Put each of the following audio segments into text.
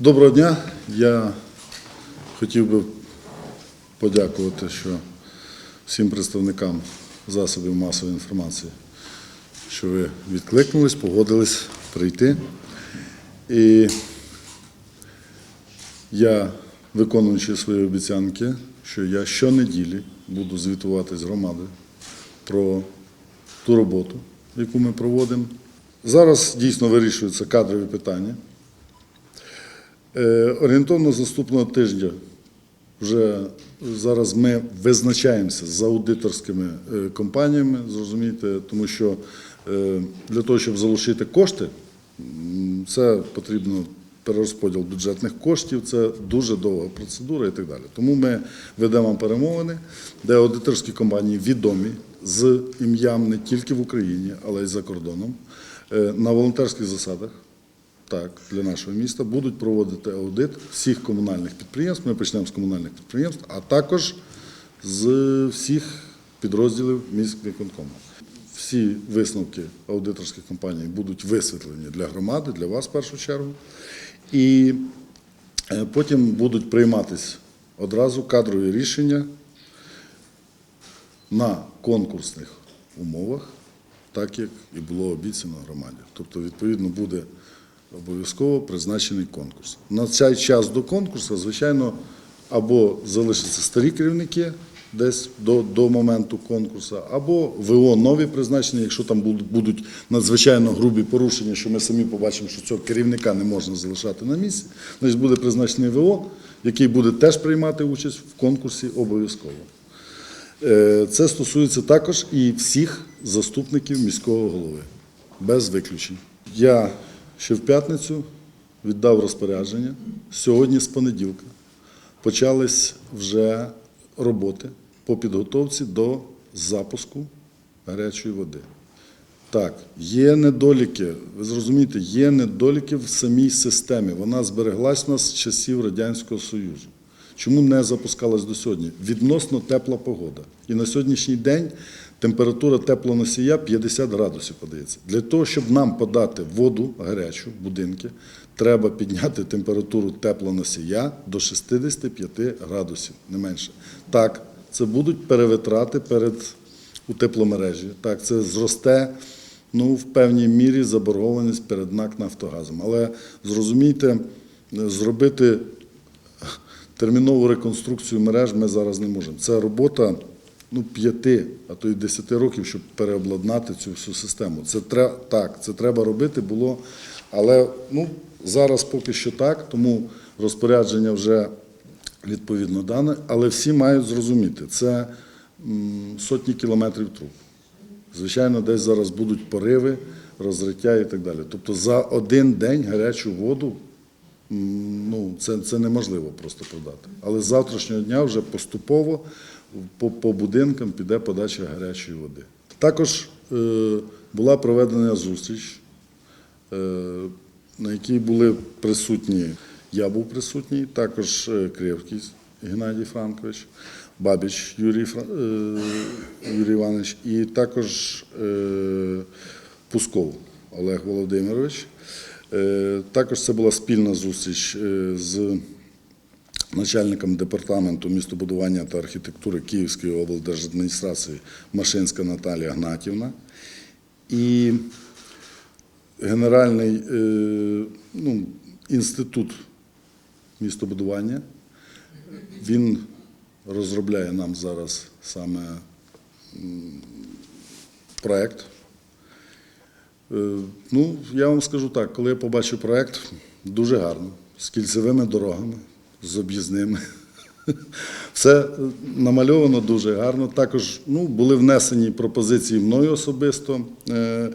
Доброго дня. Я хотів би подякувати, що всім представникам засобів масової інформації, що ви відкликнулись, погодились прийти. І я, виконуючи свої обіцянки, що я щонеділі буду звітувати з громадою про ту роботу, яку ми проводимо. Зараз дійсно вирішуються кадрові питання. Е, Орієнтовно наступного тижня вже зараз ми визначаємося з аудиторськими е, компаніями, зрозумієте, тому що е, для того, щоб залучити кошти, це потрібно перерозподіл бюджетних коштів, це дуже довга процедура і так далі. Тому ми ведемо перемовини, де аудиторські компанії відомі з ім'ям не тільки в Україні, але й за кордоном, на волонтерських засадах. Так, для нашого міста будуть проводити аудит всіх комунальних підприємств. Ми почнемо з комунальних підприємств, а також з всіх підрозділів міськвиконкому. Всі висновки аудиторських компаній будуть висвітлені для громади, для вас в першу чергу. І е, потім будуть прийматись одразу кадрові рішення на конкурсних умовах, так як і було обіцяно громаді. Тобто, відповідно, буде обов'язково призначений конкурс. На цей час до конкурсу, звичайно, або залишаться старі керівники десь до, до моменту конкурсу, або ВО нові призначені, якщо там будуть, будуть надзвичайно грубі порушення, що ми самі побачимо, що цього керівника не можна залишати на місці, значить буде призначений ВО, який буде теж приймати участь в конкурсі обов'язково. Е, Це стосується також і всіх заступників міського голови, без виключень. Я ще в п'ятницю віддав розпорядження. Сьогодні з понеділка почались вже роботи по підготовці до запуску гарячої води. Так, є недоліки, ви зрозумієте, є недоліки в самій системі. Вона збереглась у нас з часів Радянського Союзу. Чому не запускалась до сьогодні? Відносно тепла погода. І на сьогоднішній день температура теплоносія 50 градусів подається. Для того, щоб нам подати воду гарячу будинки, треба підняти температуру теплоносія до 65 градусів, не менше. Так, це будуть перевитрати перед у тепломережі. Так, це зросте ну, в певній мірі заборгованість перед НАК Нафтогазом. Але зрозумійте, зробити термінову реконструкцію мереж ми зараз не можемо. Це робота ну, п'яти, а то й десяти років, щоб переобладнати цю всю систему. Це тре- так, це треба робити було. Але ну, зараз поки що так, тому розпорядження вже відповідно дане. Але всі мають зрозуміти, це сотні кілометрів труб. Звичайно, десь зараз будуть пориви, розриття і так далі. Тобто за один день гарячу воду ну, це, це неможливо просто продати. Але з завтрашнього дня вже поступово по, по будинкам піде подача гарячої води. Також е, була проведена зустріч, е, на якій були присутні, я був присутній, також е, Кривкий Геннадій Франкович, Бабіч Юрій, Фра- е, Юрій Іванович і також е, Пусков Олег Володимирович. Е, Також це була спільна зустріч е, з начальником департаменту містобудування та архітектури Київської облдержадміністрації Машинська Наталія Гнатівна і Генеральний е, ну, інститут містобудування. Він розробляє нам зараз саме проект. Е, Ну, я вам скажу так, коли я побачив проект, дуже гарно, з кільцевими дорогами, з об'їзними. Все е, намальовано дуже гарно. Також ну, були внесені пропозиції мною особисто. Е,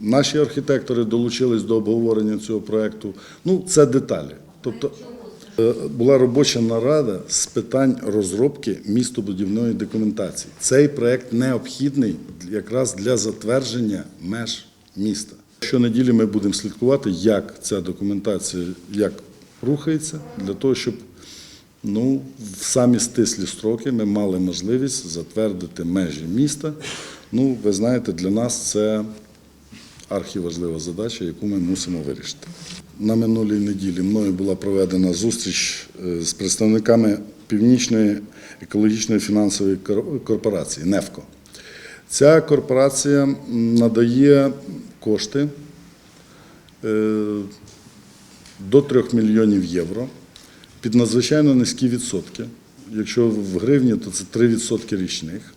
Наші архітектори долучились до обговорення цього проекту. Ну, це деталі. Тобто була робоча нарада з питань розробки містобудівної документації. Цей проект необхідний якраз для затвердження меж міста. Щонеділі ми будемо слідкувати, як ця документація як рухається, для того, щоб ну, в самі стислі строки ми мали можливість затвердити межі міста. Ну, ви знаєте, для нас це архіважлива задача, яку ми мусимо вирішити. На минулій неділі мною була проведена зустріч е, з представниками Північної екологічної фінансової корпорації НЕФКО. Ця корпорація надає кошти е, до 3 мільйонів євро під надзвичайно низькі відсотки. Якщо в гривні, то це 3% річних.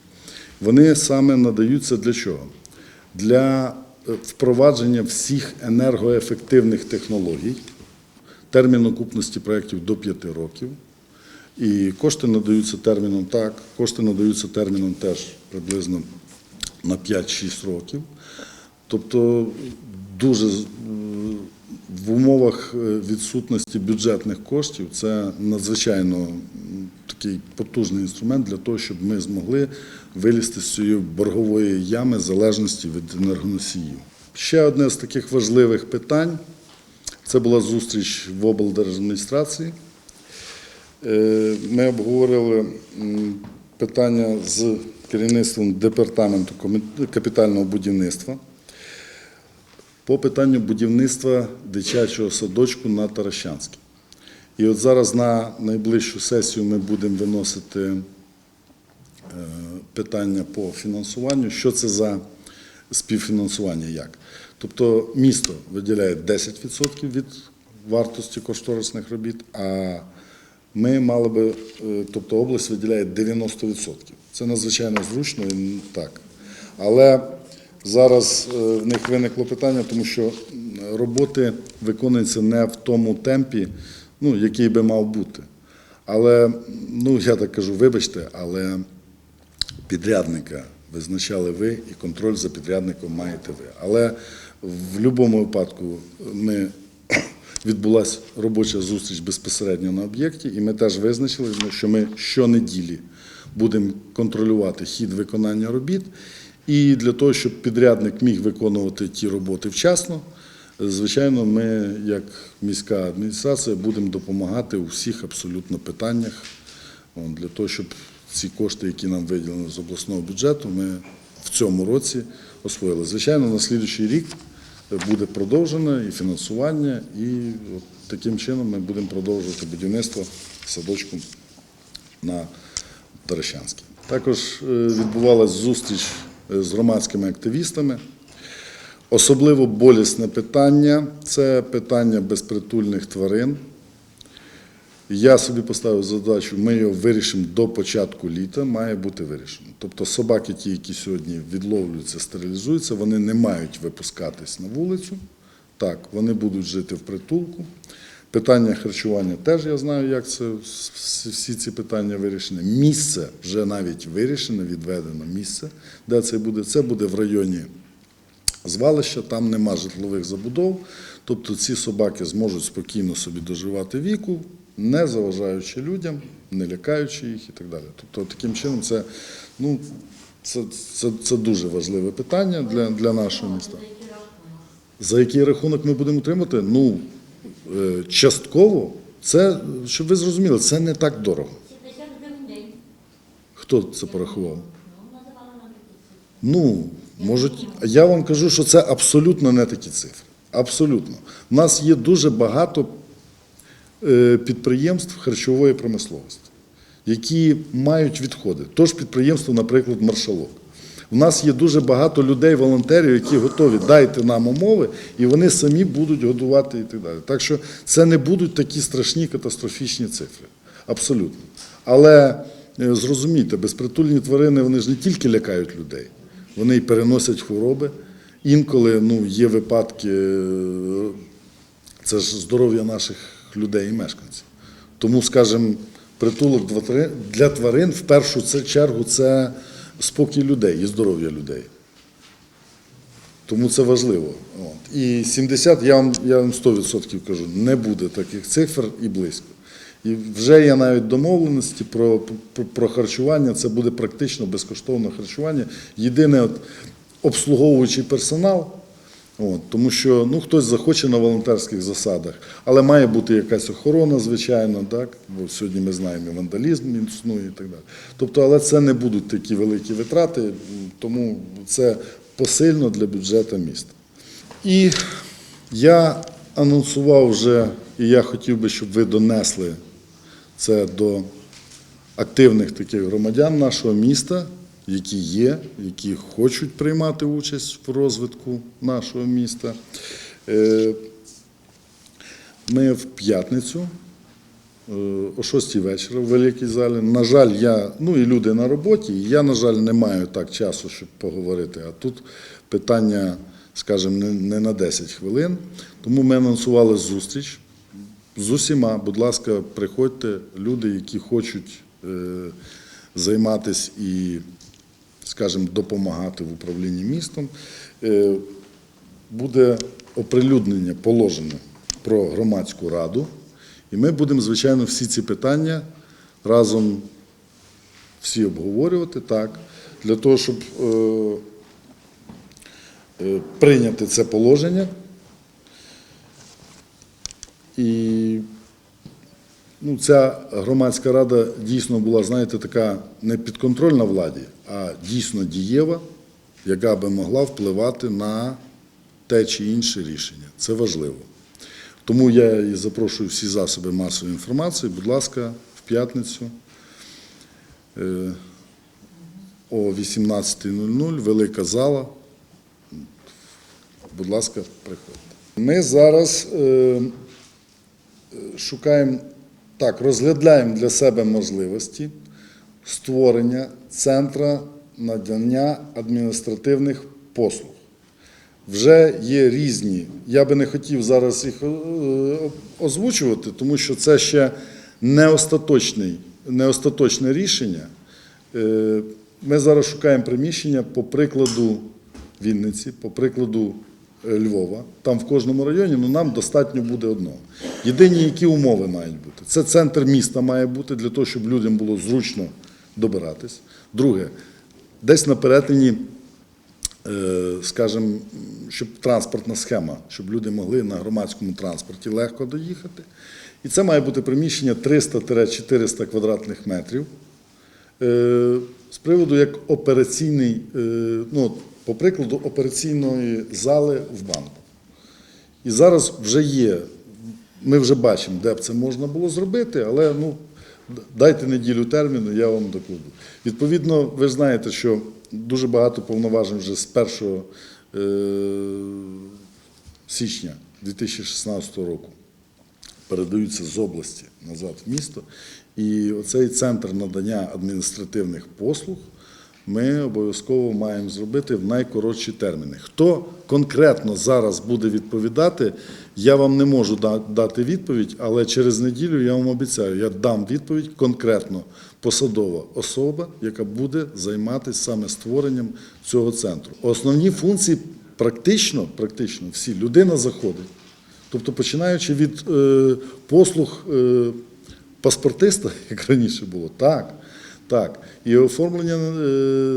Вони саме надаються для чого? Для е, впровадження всіх енергоефективних технологій, термін окупності проєктів до 5 років. І кошти надаються терміном так, кошти надаються терміном теж приблизно на 5-6 років. Тобто дуже в умовах е, відсутності бюджетних коштів це надзвичайно такий потужний інструмент для того, щоб ми змогли вилізти з цієї боргової ями залежності від енергоносіїв. Ще одне з таких важливих питань це була зустріч в облдержадміністрації. Е, Ми обговорили питання з керівництвом департаменту капітального будівництва по питанню будівництва дитячого садочку на Таращанській. І от зараз на найближчу сесію ми будемо виносити е, питання по фінансуванню. Що це за співфінансування? Як? Тобто місто виділяє 10% від вартості кошторисних робіт, а ми мали би, е, тобто область виділяє 90%. Це надзвичайно зручно і так. Але зараз е, в них виникло питання, тому що роботи виконуються не в тому темпі, ну, який би мав бути. Але, ну, я так кажу, вибачте, але підрядника визначали ви і контроль за підрядником маєте ви. Але в будь-якому випадку ми відбулася робоча зустріч безпосередньо на об'єкті, і ми теж визначили, що ми щонеділі будемо контролювати хід виконання робіт. І для того, щоб підрядник міг виконувати ті роботи вчасно, звичайно, ми, як міська адміністрація, будемо допомагати у всіх абсолютно питаннях для того, щоб ці кошти, які нам виділені з обласного бюджету, ми в цьому році освоїли. Звичайно, на слідуючий рік буде продовжене і фінансування, і от таким чином ми будемо продовжувати будівництво садочку на Таращанській. Також е, відбувалася зустріч е, з громадськими активістами. Особливо болісне питання це питання безпритульних тварин. Я собі поставив задачу, ми його вирішимо до початку літа, має бути вирішено. Тобто собаки, ті, які сьогодні відловлюються, стерилізуються, вони не мають випускатись на вулицю. Так, вони будуть жити в притулку. Питання харчування теж я знаю, як це всі ці питання вирішені. Місце вже навіть вирішено, відведено місце, де це буде. Це буде в районі звалища, там нема житлових забудов. Тобто ці собаки зможуть спокійно собі доживати віку, не заважаючи людям, не лякаючи їх і так далі. Тобто таким чином це, ну, це, це, це дуже важливе питання для, для нашого міста. За який рахунок ми будемо утримати? Ну, е, частково, це, щоб ви зрозуміли, це не так дорого. 70 гривень день. Хто це порахував? Ну, можуть, я вам кажу, що це абсолютно не такі цифри. Абсолютно. У нас є дуже багато підприємств харчової промисловості, які мають відходи. Тож підприємство, наприклад, маршалок. У нас є дуже багато людей, волонтерів, які готові дайте нам умови, і вони самі будуть годувати і так далі. Так що це не будуть такі страшні катастрофічні цифри. Абсолютно. Але е, зрозумійте, безпритульні тварини вони ж не тільки лякають людей, вони й переносять хвороби. Інколи ну, є випадки, е, це ж здоров'я наших людей і мешканців. Тому, скажімо, притулок для тварин- в першу чергу це спокій людей і здоров'я людей. Тому це важливо. От. І 70, я вам, я вам 100% кажу, не буде таких цифр і близько. І вже є навіть домовленості про, про, про харчування, це буде практично безкоштовне харчування. Єдине, от, обслуговуючий персонал, От, тому що ну, хтось захоче на волонтерських засадах, але має бути якась охорона, звичайно, так? бо сьогодні ми знаємо, і вандалізм існує і так далі. Тобто, але це не будуть такі великі витрати, тому це посильно для бюджету міста. І я анонсував вже, і я хотів би, щоб ви донесли це до активних таких громадян нашого міста, які є, які хочуть приймати участь в розвитку нашого міста. Е, Ми в п'ятницю е, о 6 вечора в великій залі. На жаль, я, ну і люди на роботі, і я, на жаль, не маю так часу, щоб поговорити. А тут питання, скажімо, не, на 10 хвилин. Тому ми анонсували зустріч з усіма. Будь ласка, приходьте, люди, які хочуть е, займатися і, скажімо, допомагати в управлінні містом. Е, буде оприлюднення положення про громадську раду, і ми будемо, звичайно, всі ці питання разом всі обговорювати так, для того, щоб е, е, прийняти це положення. І ну, ця громадська рада дійсно була, знаєте, така не підконтрольна владі, а дійсно дієва, яка би могла впливати на те чи інше рішення. Це важливо. Тому я і запрошую всі засоби масової інформації, будь ласка, в п'ятницю е, о 18.00, велика зала. Будь ласка, приходьте. Ми зараз е, шукаємо, так, розглядаємо для себе можливості створення центра надання адміністративних послуг. Вже є різні. Я би не хотів зараз їх е, озвучувати, тому що це ще не, остаточний, не остаточне рішення. Е, Ми зараз шукаємо приміщення по прикладу Вінниці, по прикладу е, Львова. Там в кожному районі ну, нам достатньо буде одного. Єдині, які умови мають бути. Це центр міста має бути для того, щоб людям було зручно добиратись. Друге, десь на перетині е, скажімо, щоб транспортна схема, щоб люди могли на громадському транспорті легко доїхати. І це має бути приміщення 300-400 квадратних метрів. Е, З приводу як операційний, е, ну, по прикладу операційної зали в банку. І зараз вже є, ми вже бачимо, де б це можна було зробити, але ну, дайте неділю терміну, я вам докладу. Відповідно, ви знаєте, що дуже багато повноважень вже з 1 е, січня 2016 року передаються з області назад в місто. І оцей центр надання адміністративних послуг ми обов'язково маємо зробити в найкоротші терміни. Хто конкретно зараз буде відповідати, я вам не можу дати відповідь, але через неділю я вам обіцяю, я дам відповідь конкретно посадова особа, яка буде займатися саме створенням цього центру. Основні функції практично, практично всі людина заходить. Тобто, починаючи від е, послуг е, паспортиста, як раніше було, так, так, і оформлення е,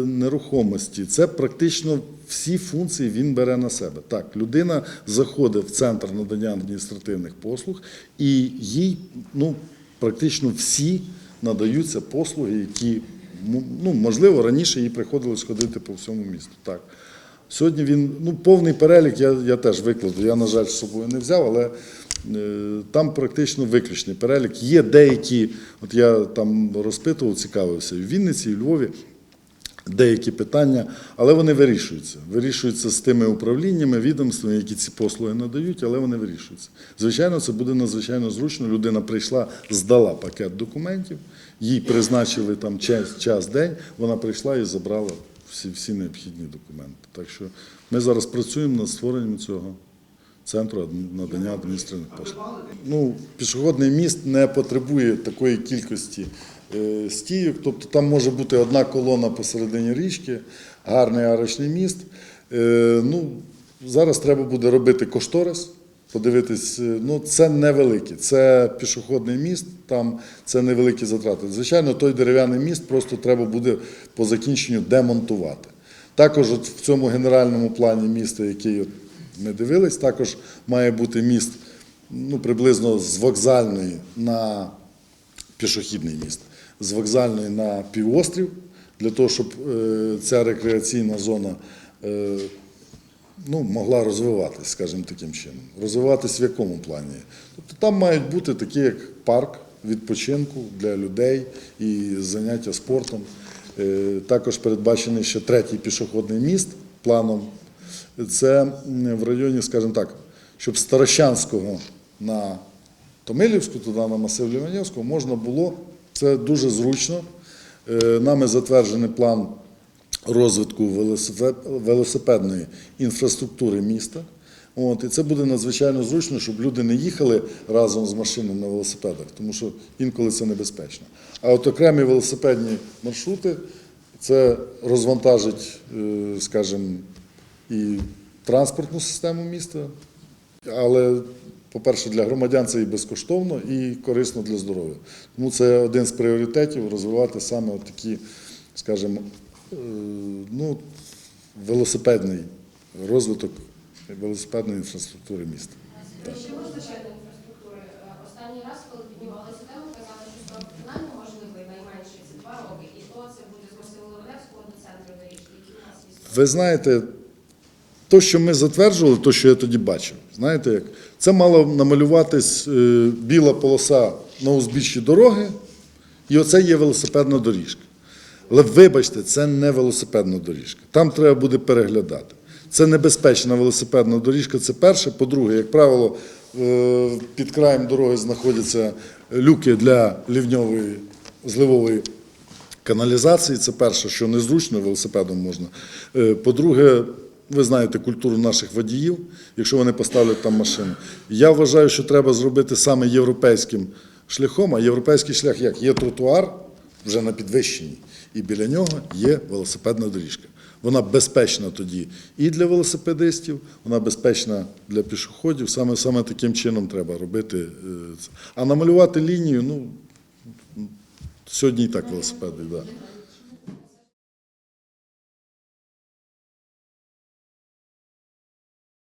нерухомості, це практично всі функції він бере на себе. Так, людина заходить в центр надання адміністративних послуг, і їй ну, практично всі надаються послуги, які ну, можливо раніше їй приходилось ходити по всьому місту. Так. Сьогодні він, ну, повний перелік я, я теж викладу. Я, на жаль, з собою не взяв, але там практично виключний перелік. Є деякі, от я там розпитував, цікавився і в Вінниці, і в Львові. Деякі питання, але вони вирішуються. Вирішуються з тими управліннями, відомствами, які ці послуги надають, але вони вирішуються. Звичайно, це буде надзвичайно зручно. Людина прийшла, здала пакет документів, їй призначили там час, час день, вона прийшла і забрала всі, всі необхідні документи. Так що ми зараз працюємо над створенням цього центру надання адміністративних послуг. Ну, пішохідний міст не потребує такої кількості е, стійок, тобто там може бути одна колона посередині річки, гарний арочний міст. Е, Ну, зараз треба буде робити кошторис. Подивитись, е, ну це невеликі, це пішохідний міст, там це невеликі затрати. Звичайно, той дерев'яний міст просто треба буде по закінченню демонтувати. Також от в цьому генеральному плані міста, який ми дивились, також має бути міст ну, приблизно з вокзальної на пішохідний міст, з вокзальної на півострів, для того, щоб е, ця рекреаційна зона е, ну, могла розвиватись, скажімо таким чином. Розвиватись в якому плані? Тобто там мають бути такі, як парк відпочинку для людей і заняття спортом. Е, Також передбачений ще третій пішохідний міст планом. Це в районі, скажімо так, щоб Старощанського на Томилівську, туди на масив Ліванівського, можна було, це дуже зручно. Е, Нами затверджений план розвитку велосипедної інфраструктури міста. От, і це буде надзвичайно зручно, щоб люди не їхали разом з машинами на велосипедах, тому що інколи це небезпечно. А от окремі велосипедні маршрути це розвантажить, е, скажімо, і транспортну систему міста, але, по-перше, для громадян це і безкоштовно, і корисно для здоров'я. Тому це один з пріоритетів розвивати саме такі, скажімо, е, ну, велосипедний розвиток велосипедної інфраструктури міста. Ще інфраструктури. Е, Останній раз, коли піднімалися тему, казали, що виконання можливий найменше це два роки, і то це буде з масиву Левецького до центру доріжки, які у нас є. Ви знаєте, то, що ми затверджували, то, що я тоді бачив, знаєте як? Це мало намалюватись е, біла полоса на узбіччі дороги, і оце є велосипедна доріжка. Але вибачте, це не велосипедна доріжка. Там треба буде переглядати. Це небезпечна велосипедна доріжка, це перше. По-друге, як правило, е, під краєм дороги знаходяться люки для лівньової зливової каналізації. Це перше, що незручно велосипедом можна. Е, По-друге, ви знаєте культуру наших водіїв, якщо вони поставлять там машину. Я вважаю, що треба зробити саме європейським шляхом. А європейський шлях як? Є тротуар вже на підвищенні, і біля нього є велосипедна доріжка. Вона безпечна тоді і для велосипедистів, вона безпечна для пішоходів. Саме, саме таким чином треба робити е, це. А намалювати лінію, ну, сьогодні і так велосипеди. Да.